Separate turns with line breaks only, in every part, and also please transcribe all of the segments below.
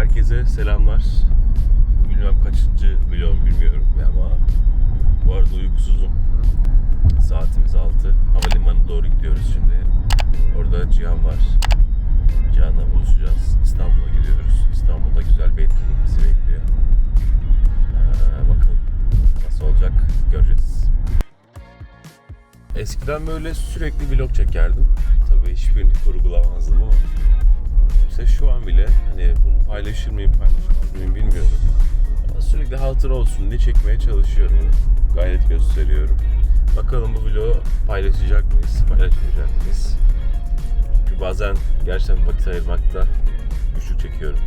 Herkese selamlar. Bu bilmem kaçıncı vlogum bilmiyorum ama bu arada uykusuzum. Saatimiz 6. Havalimanına doğru gidiyoruz şimdi. Orada Cihan var. Cihan'la buluşacağız. İstanbul'a gidiyoruz. İstanbul'da güzel bir etkinlik bizi bekliyor. Ee, bakalım nasıl olacak göreceğiz. Eskiden böyle sürekli vlog çekerdim. Tabii hiçbirini kurgulamazdım ama işte şu an bile hani bunu paylaşır mıyım paylaşmaz mıyım bilmiyorum. Ama sürekli hatır olsun diye çekmeye çalışıyorum. Gayret gösteriyorum. Bakalım bu vlogu paylaşacak mıyız, paylaşmayacak mıyız? Çünkü bazen gerçekten vakit ayırmakta güçlük çekiyorum.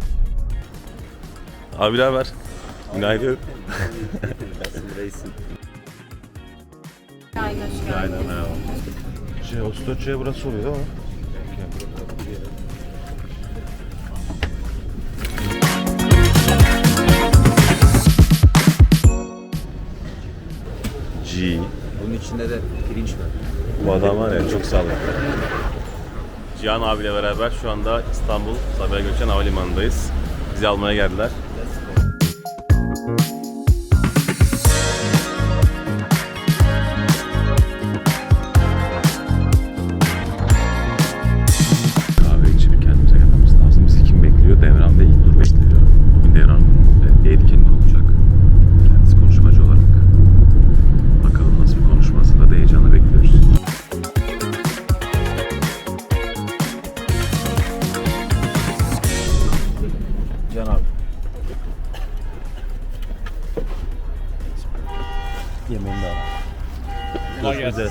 Abi haber? Günaydın.
Şu an.
Aynen merhaba. Şey, Ostoçya burası oluyor ama.
İçinde de pirinç var.
Bu adam var ya çok sağlıklı. Cihan abiyle beraber şu anda İstanbul Sabiha Gökçen Havalimanı'ndayız. Bizi almaya geldiler.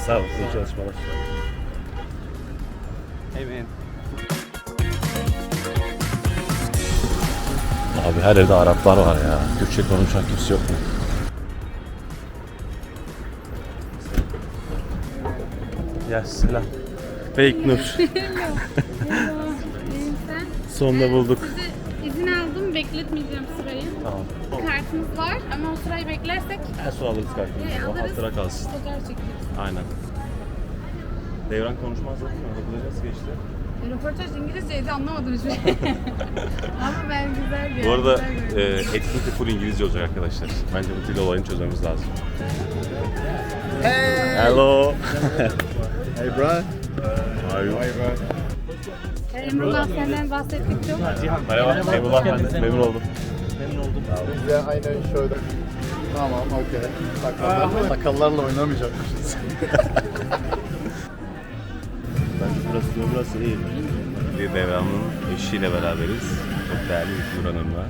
Sağ olun. İyi çalışmalar.
Hemen.
Abi her evde Araplar var ya. Türkçe konuşan kimse yok mu? Ya selam. Fake Nur. Sonunda bulduk.
Size izin aldım. Bekletmeyeceğim sırayı.
Tamam.
Kartınız var ama o sırayı beklersek
En son alırız
Ya,
kartımızı. O
alırız.
hatıra kalsın.
fotoğraf çekeriz.
Aynen. Devran konuşmaz zaten. Röportaj nasıl geçti?
E, Röportaj İngilizceydi anlamadım hiçbir şey. ama ben güzel bir
Bu arada e, etkinlik de full İngilizce olacak arkadaşlar. Bence bu dil olayını çözmemiz lazım.
Hey!
Hello.
Hey bro.
How are you?
Emrullah senden bahsettik çok.
Merhaba. Eyvallah ben de memnun oldum.
Bize aynen şöyle. Tamam, okey. Sakallarla, sakallarla oynamayacakmışız.
Bence burası, burası iyi. Bir devranın eşiyle beraberiz. Çok değerli bir Nur Hanım'la.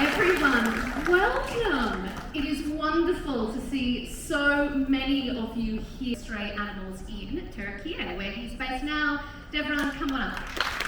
Everyone, welcome! It is wonderful to see so many of you here, stray animals in Turkey, where he's based now. Devran, come on up.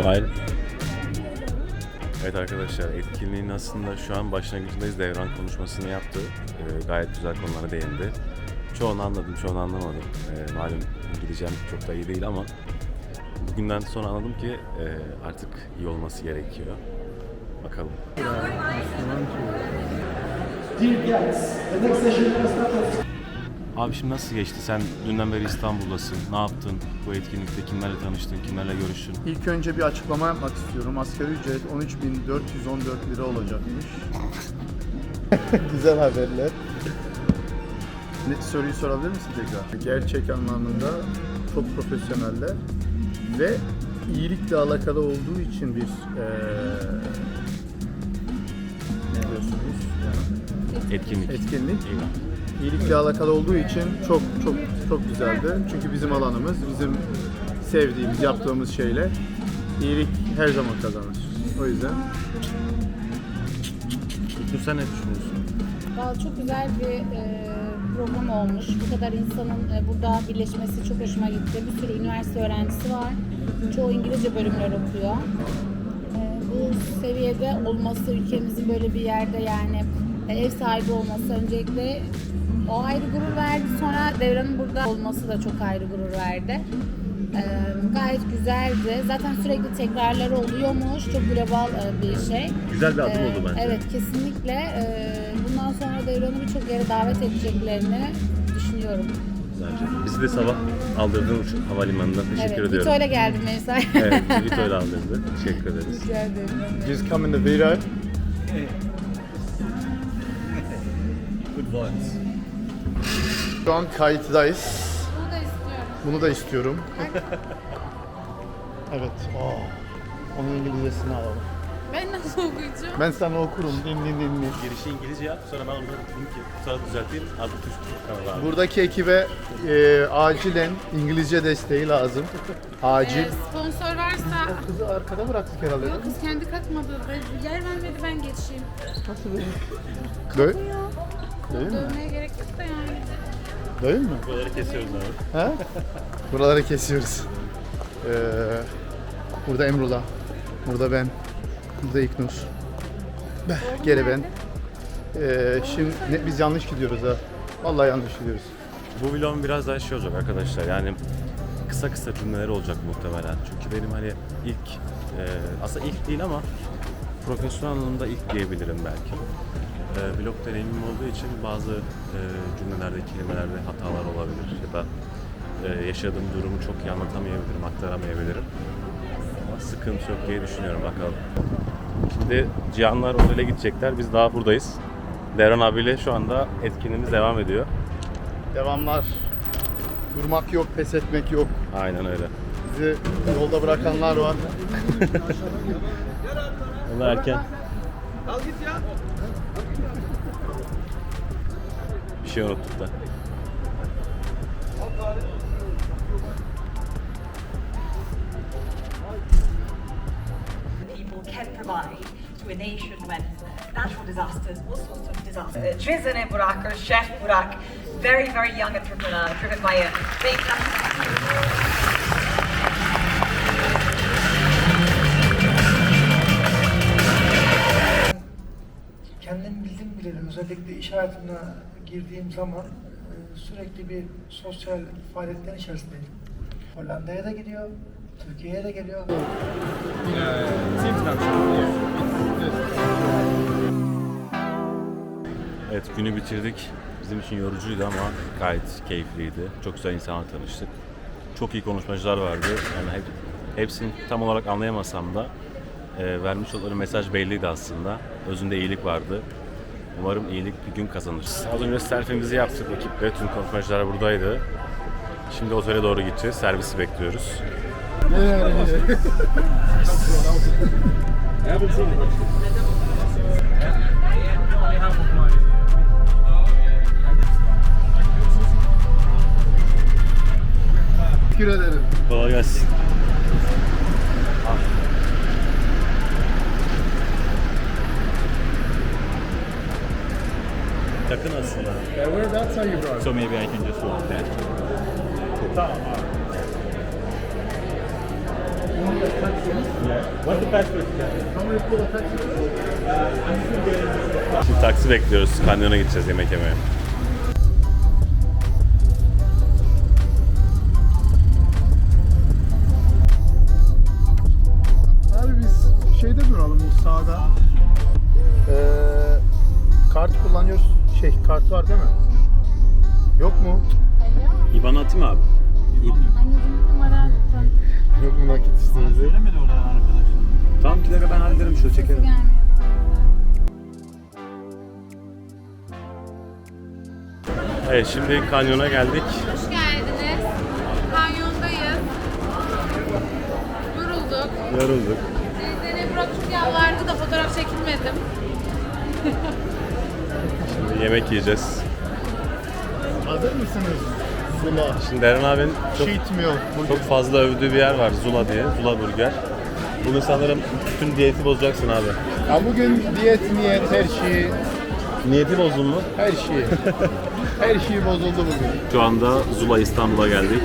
İsmail. Evet arkadaşlar etkinliğin aslında şu an başlangıcındayız. Devran konuşmasını yaptı. Ee, gayet güzel konulara değindi. Çoğunu anladım, çoğunu anlamadım. Ee, malum İngilizcem çok da iyi değil ama bugünden sonra anladım ki e, artık iyi olması gerekiyor. Bakalım. Abi şimdi nasıl geçti? Sen dünden beri İstanbul'dasın. Ne yaptın? Bu etkinlikte kimlerle tanıştın? Kimlerle görüştün?
İlk önce bir açıklama yapmak istiyorum. Asgari ücret 13.414 lira olacakmış. Güzel haberler. Ne, soruyu sorabilir misin tekrar? Gerçek anlamında çok profesyoneller ve iyilikle alakalı olduğu için bir eee ne diyorsunuz?
Etkinlik.
Etkinlik.
İyi.
İyilikle alakalı olduğu için çok çok çok güzeldi. Çünkü bizim alanımız, bizim sevdiğimiz, yaptığımız şeyler iyilik her zaman kazanır. O yüzden
Dur sen ne düşünüyorsun?
Vallahi çok güzel bir e, program olmuş. Bu kadar insanın e, burada birleşmesi çok hoşuma gitti. Bir sürü üniversite öğrencisi var. Çoğu İngilizce bölümler okuyor. E, bu seviyede olması, ülkemizin böyle bir yerde yani e, ev sahibi olması öncelikle o ayrı gurur verdi. Sonra Devran'ın burada olması da çok ayrı gurur verdi. Ee, gayet güzeldi. Zaten sürekli tekrarları oluyormuş. Çok global e, bir şey.
Güzel bir adım
Ee,
oldu bence.
Evet kesinlikle. Ee, bundan sonra Devran'ı birçok yere davet edeceklerini düşünüyorum.
Bence. Bizi de sabah aldırdığın için havalimanından teşekkür
evet,
ediyorum.
Vito ile geldim Meysa.
Evet, Vito ile aldırdı. Teşekkür ederiz.
Rica ederim.
Just come in the video.
Good vibes.
Şu an kayıttayız.
Bunu da istiyorum.
Bunu da istiyorum. evet. Aa, onun İngilizcesini alalım.
Ben nasıl okuyacağım?
Ben sana okurum. Din din din din.
Girişi İngilizce yap, sonra ben onu link sonra düzelteyim. Adı Türk kanalı abi.
Buradaki ekibe e, acilen İngilizce desteği lazım. Acil.
Ee, sponsor varsa...
Kızı arkada bıraktık herhalde.
Yok kız kendi katmadı. Ben- Yer vermedi ben geçeyim.
Böyle, değil mi?
Dövmeye gerek yok da yani.
Değil mi?
Buraları kesiyoruz abi.
Ha? Buraları kesiyoruz. Ee, burada Emrullah. Burada ben. Burada İknur. Beh, Geri ben. Ee, şimdi ne, biz yanlış gidiyoruz ha. Vallahi yanlış gidiyoruz.
Bu vlogum biraz daha şey olacak arkadaşlar yani kısa kısa cümleler olacak muhtemelen. Çünkü benim hani ilk, e, aslında ilk değil ama profesyonel anlamda ilk diyebilirim belki. E, vlog deneyimim olduğu için bazı e, cümlelerde, kelimelerde hatalar olabilir ya da e, yaşadığım durumu çok iyi anlatamayabilirim, aktaramayabilirim. Ama sıkıntı yok diye düşünüyorum bakalım. Şimdi Cihanlar otele gidecekler, biz daha buradayız. Devran abiyle şu anda etkinliğimiz devam ediyor.
Devamlar. Durmak yok, pes etmek yok.
Aynen öyle.
Bizi yolda bırakanlar var.
Onlar erken. Bir şey unuttuk da.
Trizene Burak, or Chef Burak, very, very young entrepreneur, driven by a big
kendim bildim bileli özellikle iş hayatına girdiğim zaman e, sürekli bir sosyal faaliyetlerin içerisindeyim. Hollanda'ya da gidiyor, Türkiye'ye de geliyor.
Evet günü bitirdik. Bizim için yorucuydu ama gayet keyifliydi. Çok güzel insanlarla tanıştık. Çok iyi konuşmacılar vardı. Yani hep, hepsini tam olarak anlayamasam da e, vermiş oldukları mesaj belliydi aslında. Özünde iyilik vardı. Umarım iyilik bir gün kazanır. Az önce selfie'mizi yaptık ekiple. Tüm konuşmacılar buradaydı. Şimdi otele doğru gideceğiz. Servisi bekliyoruz.
Teşekkür ederim.
Kolay gelsin. Yakın aslında.
Whereabouts are you bro?
So maybe I can just walk there. Passport? Şimdi taksi bekliyoruz. Kanyona gideceğiz yemek yemeye.
Şey kart var değil mi? Yok mu?
İban atayım abi.
Anneciğim numara
Yok mu nakit isteğinizi?
Tamam bir dakika ben hallederim şöyle çekerim.
gelmiyor.
Evet şimdi kanyona geldik.
Hoş geldiniz. Kanyondayız. Yorulduk.
Yorulduk.
Burak çok yalvardı da fotoğraf çekilmedim.
Yemek yiyeceğiz.
Hazır mısınız? Zula.
Şimdi Eren abinin çok,
Cheat meal. Bugün.
çok fazla övdüğü bir yer var Zula diye. Zula Burger. Bunu sanırım bütün diyeti bozacaksın abi.
Ya bugün diyet niyet her şey,
Niyeti bozdun mu?
her şey. her şey bozuldu bugün.
Şu anda Zula İstanbul'a geldik.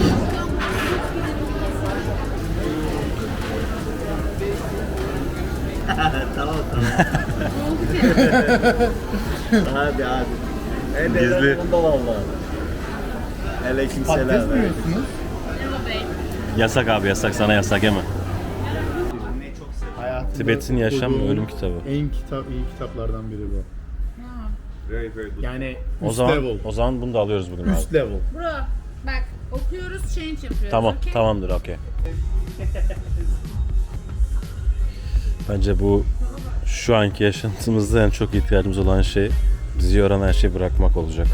tamam tamam. Hadi hadi.
Gizli.
Bunda valla. Aleyküm selam.
Yasak abi yasak sana yasak yeme.
Hayatımda
Tibet'in Yaşam ve
okuduğum
Ölüm kitabı.
En kitap, iyi kitaplardan biri bu.
Very very good.
Yani
O
üst
zaman
level.
o zaman bunu da alıyoruz bugün abi.
Üst level.
Bro bak okuyoruz change yapıyoruz.
Tamam,
okey?
tamamdır, okey. Bence bu şu anki yaşantımızda en çok ihtiyacımız olan şey bizi yoran her şeyi bırakmak olacak.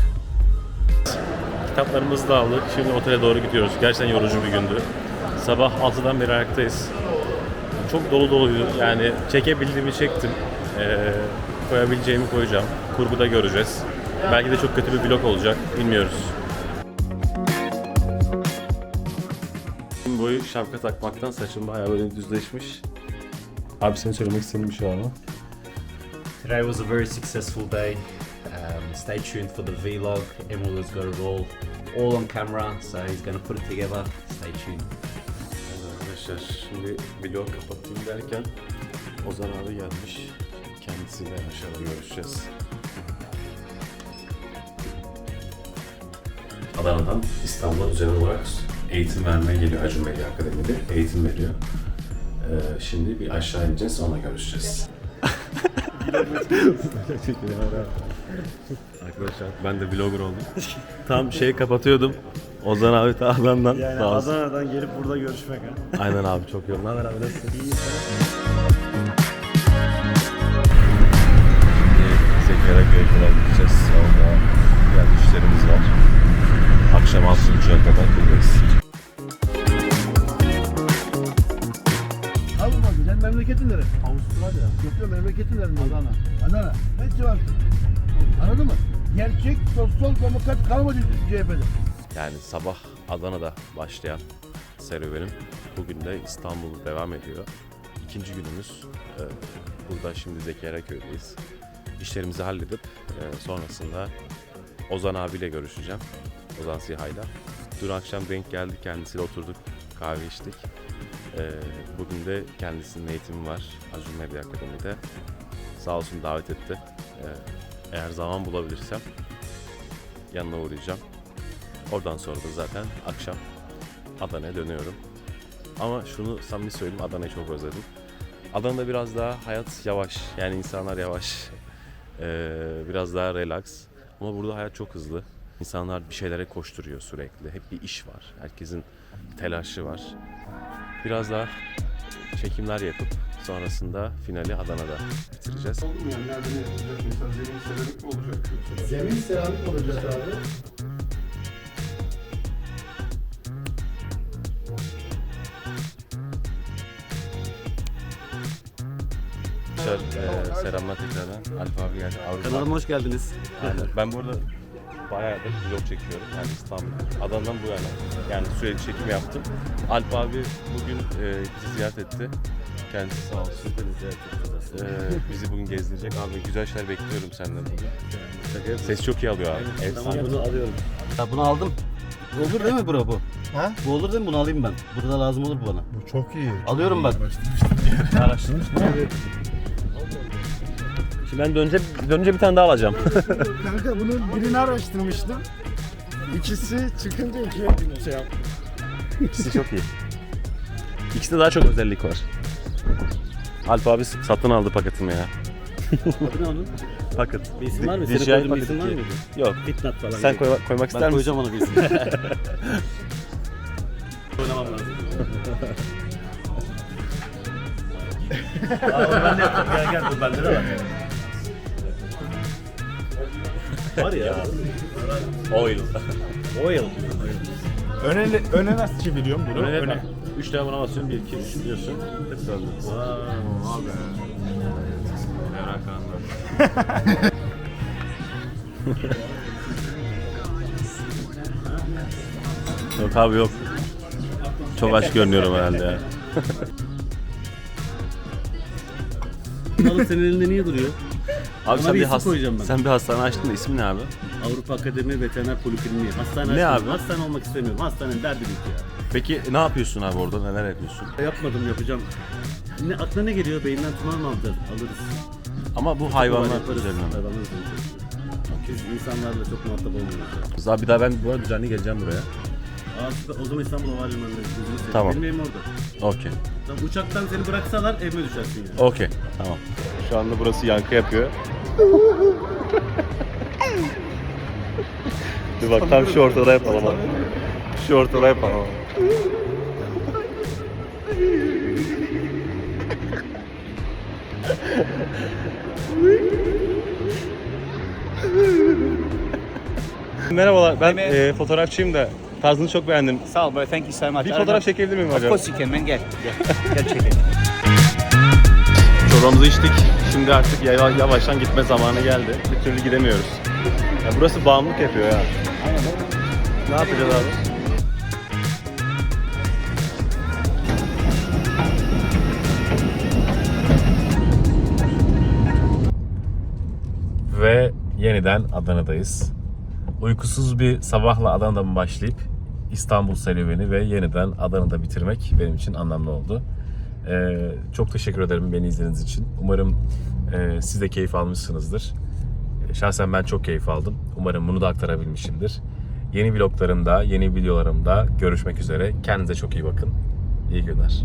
Kitaplarımızı da aldık. Şimdi otele doğru gidiyoruz. Gerçekten yorucu bir gündü. Sabah 6'dan beri ayaktayız. Çok dolu doluydu. Yani çekebildiğimi çektim. Ee, koyabileceğimi koyacağım. Kurguda göreceğiz. Belki de çok kötü bir vlog olacak. Bilmiyoruz. Gün boyu şapka takmaktan saçım bayağı böyle düzleşmiş. Abi senin söylemek istediğin bir şey var mı?
Today was a very successful day. Um, stay tuned for the vlog. Emil has got it all, all on camera, so he's going to put it together. Stay tuned.
Arkadaşlar şimdi vlog kapatayım derken Ozan abi gelmiş. Kendisiyle aşağıda görüşeceğiz. Adana'dan İstanbul'a düzenli olarak eğitim vermeye geliyor Acun Medya Akademi'de. Eğitim veriyor. Ee, şimdi bir aşağı ineceğiz sonra görüşeceğiz. Arkadaşlar ben de vlogger oldum. Tam şeyi kapatıyordum. Ozan abi ta Adana'dan
Yani
sağ olsun.
Adana'dan gelip burada görüşmek ha.
Aynen abi çok yoğun. Ne haber abi nasılsın? İyi Zekeriya köye kadar gideceğiz. Orada biraz işlerimiz var.
Memleketin nere? Avustralya. Yok yok memleketin nere? Adana. Adana. Ben Sivas'tım. Anladın mı? Gerçek sosyal demokrat kalmadı CHP'de.
Yani sabah Adana'da başlayan serüvenim bugün de İstanbul'da devam ediyor. İkinci günümüz. Ee, burada şimdi Zekeriya köydeyiz. İşlerimizi halledip e, sonrasında Ozan abiyle görüşeceğim. Ozan Siha'yla. Dün akşam denk geldik kendisiyle oturduk kahve içtik. Ee, bugün de kendisinin eğitimi var Acun Medya Akademi'de. Sağ olsun davet etti. Ee, eğer zaman bulabilirsem yanına uğrayacağım. Oradan sonra da zaten akşam Adana'ya dönüyorum. Ama şunu samimi söyleyeyim Adana'yı çok özledim. Adana'da biraz daha hayat yavaş. Yani insanlar yavaş. Ee, biraz daha relax. Ama burada hayat çok hızlı. İnsanlar bir şeylere koşturuyor sürekli. Hep bir iş var. Herkesin telaşı var. Biraz daha çekimler yapıp sonrasında finali Adana'da bitireceğiz.
Zemin seramik olacak abi.
Arkadaşlar e, selamlar tekrardan. Alp abi geldi. Avrupa.
Kanalıma hoş geldiniz.
Aynen. Ben burada bayağıdır vlog çekiyorum. Yani İstanbul. Adana'dan bu yana. Yani sürekli çekim yaptım. Alp abi bugün e, bizi ziyaret etti. Kendisi sağ olsun. E, bizi bugün gezdirecek. Abi güzel şeyler bekliyorum senden bugün. Ses çok iyi alıyor abi. Efsane.
Bunu alıyorum. Ya bunu aldım. Olur değil mi bro bu?
Ha?
Bu olur değil mi? Bunu alayım ben. Burada lazım olur bu bana.
Bu çok iyi.
Alıyorum bak.
Şimdi ben dönünce, dönünce bir tane daha alacağım.
Kanka bunun birini araştırmıştım. İkisi çıkınca ikiye şey yaptım.
İkisi çok iyi. İkisinde daha çok özellik var. Alp abi satın aldı paketimi ya.
Adı ne onun?
Paket.
Bir isim var mı? Senin koyduğun bir isim var mıydı?
Yok.
Fitnat falan.
Sen koy- koymak ister
Ben
misin?
koyacağım ona bir isim. Oynamam lazım. ben de yapacağım. Gel gel dur bende de var. Var ya.
Oil.
Oil.
Öne, öne nasıl çeviriyorum bunu?
Öne öne. 3 tane buna basıyorsun, 1 2 3 diyorsun. Hep döndü. Evren Kaan'dan. yok abi yok. Çok aç görünüyorum herhalde ya.
Balık senin elinde niye duruyor?
Abi sen
bir koyacağım ben.
sen bir hastane açtın da ismi ne abi?
Avrupa Akademi Veteriner Polikliniği. Hastane
Ne abi?
Hastane olmak istemiyorum. Hastanenin derdi büyük ya.
Peki ne yapıyorsun abi orada? Neler yapıyorsun?
Yapmadım yapacağım. Ne, aklına ne geliyor? Beyinden tımar mı alacağız? Alırız.
Ama bu hayvanlar
Yaparız.
üzerinden.
Hayvanlar üzerinden. Biz insanlarla çok muhatap olmuyoruz.
Abi bir daha ben bu arada düzenli geleceğim buraya.
Süper. o zaman İstanbul Havalimanı'nda. gözünü seveyim.
Tamam.
Benim evim orada.
Okey.
Uçaktan seni bıraksalar evime düşersin yani.
Okey. Tamam. Şu anda burası yankı yapıyor. bir bak tam şu ortada yapalım ama. Şu ortada yapalım ama. Merhabalar, ben e, fotoğrafçıyım da tarzını çok beğendim.
Sağ ol, bro. Thank you so much.
Bir fotoğraf çekebilir miyim
know- Of
hocam?
course you can, man. Gel. Gel, gel çekelim.
Çorbamızı içtik. Şimdi artık yavaş, yavaştan gitme zamanı geldi. Bir türlü gidemiyoruz. Ya burası bağımlılık yapıyor ya. Ne yapacağız abi? Ve yeniden Adana'dayız. Uykusuz bir sabahla Adana'dan başlayıp İstanbul serüveni ve yeniden Adana'da bitirmek benim için anlamlı oldu. Ee, çok teşekkür ederim beni izlediğiniz için. Umarım e, siz de keyif almışsınızdır. Şahsen ben çok keyif aldım. Umarım bunu da aktarabilmişimdir. Yeni vloglarımda, yeni videolarımda görüşmek üzere. Kendinize çok iyi bakın. İyi günler.